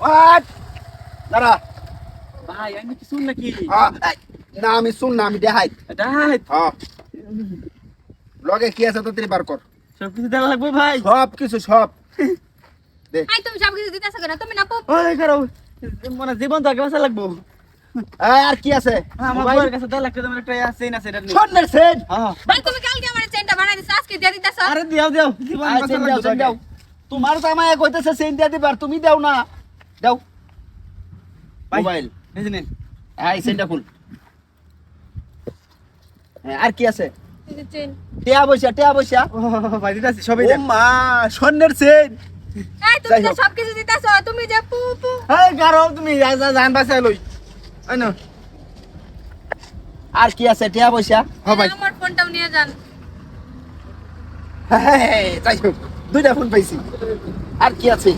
Watt দাঁড়া ভাই আমি কি শুন নাকি? হ্যাঁ, না আমি শুন না আমি হ্যাঁ লগে কি আছে তো তুই বার কর। সব কিছু দেওয়া লাগবে ভাই। সব। কিছু সব আই তুমি সব কিছু দিতেছো কেন? তুমি না পপ ওই করো মানে জীবন তো আগে বাঁচা লাগবো। আর কি আছে? আমার কাছে দেড় লাখ টাকা একটা আছে না সেটা স্বর্ণের হ্যাঁ। ভাই তুমি কালকে আমার চেনটা বানাই দিছো আজকে দিয়ে দিতেছো। আরে দিও দিও জীবন বাঁচা লাগবে দাও। তোমার তো আমায় কইতেছে সেন দিয়া দিবার তুমি দাও না। দাও। মোবাইল এই যে নেন হ্যাঁ সেনটা খুল। হ্যাঁ, আর কি আছে? টেয়া বসা টেয়া ভাই দিতে সবই ও মা স্বর্ণের সেন এই তুমি তো সব কিছু দিতেছো তুমি যে পু পু। এই কারও তুমি যা যা জান বাঁচাই লই। আর কি আছে টেয়া হ্যাঁ ভাই। আমার ফোনটাও নিয়ে যান। হ্যাঁ, যাই হোক। দুইটা ফোন পাইছি। আর কি আছে?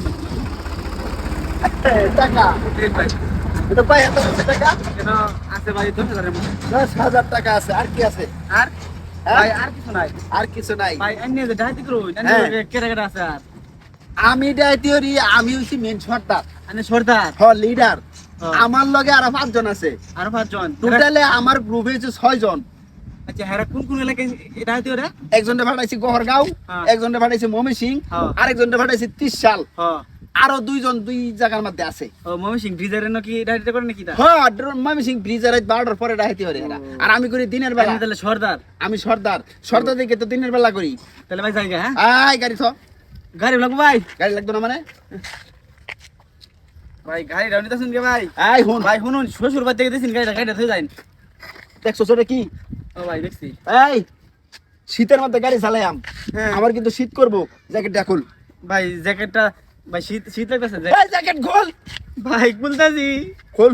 টাকা। ভাই এত আছে টাকা। এটা আছে ভাই দশ হাজারের মতো। দশ হাজার টাকা আছে। আর কি আছে? আর? হ্যাঁ? ভাই আর কিছু নাই। আর কিছু নাই। ভাই এনে যে ডাইটি করো হ্যাঁ। আছে আর। আমি আমি হইছি মেন সর্দার। এনে সর্দার। হ লিডার হ্যাঁ। আমার লগে আরও পাঁচজন আছে। আর পাঁচজন। টোটালে আমার গ্রুপে হচ্ছে ছয় জন আচ্ছা কোন কোন এলাকায় ডাইটি ওরে একজনে ভাড়াইছি গহরগাঁও হ্যাঁ। একজনে ভাড়াইছি মমি সিং হ্যাঁ। আরেকজনে ভাড়াইছি ত্রিশাল হ্যাঁ। আরও দুইজন দুই জায়গার মধ্যে আছে। ও মমি সিং ডিজারে নাকি ডাইটি করে নাকি হ্যাঁ মমি সিং ব্রিজের বারোটার পরে হরে এরা। আর আমি করি দিনের বেলা। তাহলে সর্দার। আমি সর্দার। সর্দার দিকে তো দিনের বেলা করি। তাহলে ভাই জায়গা হ্যাঁ? আয় গাড়ি থ। গাড়ি লাগবো ভাই। গাড়ি লাগতো না মানে? ভাই গাড়ি রাউনি তো শুনকে ভাই? আয় হুন। ভাই শুনুন শ্বশুর বাড়ি থেকে দিয়েছেন গাড়িটা গাড়িটা থয়ে যাইন দেখছ সেটা কি? ও ভাই দেখছি। এই শীতের মধ্যে গাড়ি চালাইয়াম। হ্যাঁ। আমার কিন্তু শীত করব জ্যাকেটটা খুল। ভাই জ্যাকেটটা ভাই শীত শীত লাগতেছে এই জ্যাকেট খোল। ভাই বলতাছি খোল।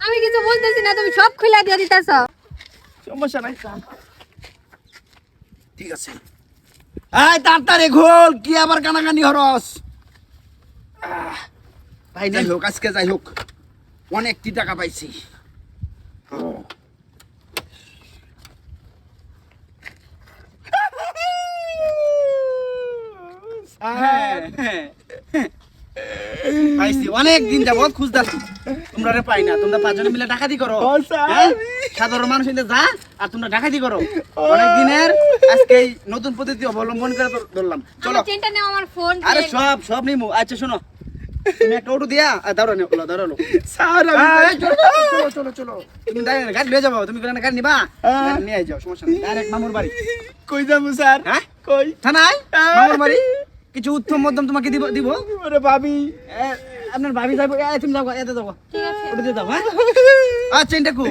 আমি কিছু বলতেছি না তুমি সব খুলে দিয়ে দিতেছো। সমস্যা নাই ঠিক আছে। এই তাড়াতাড়ি খোল কি আবার কানাকানি হরস? আহ, ভাই যাই হোক আজকে যাই হোক। অনেকটি টাকা পাইছি ও। হ্যাঁ, হ্যাঁ। পাইছি অনেক দিন যাবত খুঁজতাছি। তোমরা রে পাই না তোমরা পাঁচজনে মিলে ডাকাতি করো। হ্যাঁ? সাধারণ মানুষ এনে যা আর তোমরা ডাকাতি করো। অনেক দিনের আজকে এই নতুন পদ্ধতি অবলম্বন করে ধরলাম। চলো। চেনটা নাও আমার ফোন আরে সব সব নিমু। আচ্ছা শোনো। তুমি একটা অটো দিয়া আর দাঁড়ানো নিও দাঁড়ানো স্যার চলো, চলো চলো তুমি দাঁড়িয়ে গাড়ি লয়ে যাব তুমি কোন গাড়ি নিবা। নিয়ে যাও সমস্যা নেই। ডাইরেক্ট মামুর বাড়ি। কই যাব স্যার? হ্যাঁ? কই? থানায়। মামুর বাড়ি? কিছু উত্তম মধ্যম তোমাকে দিব দিব? ওরে ভাবি। আপনার ভাবি যাব এ, তুমি যাব। এতে আছে। ওটা দিয়ে যাব হ্যাঁ? আর চেনটা কু।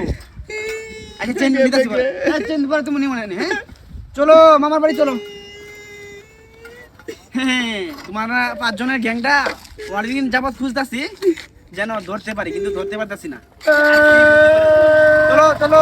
আচ্ছা চেন নিতে আসব চেন পরে তুমি মনে হ্যাঁ? চলো মামার বাড়ি চলো। হ্যাঁ তোমার পাঁচজনের গ্যাংটা অনেকদিন যাবত খুঁজতাছি যেন ধরতে পারি কিন্তু ধরতে পারতাছি না। চলো চলো।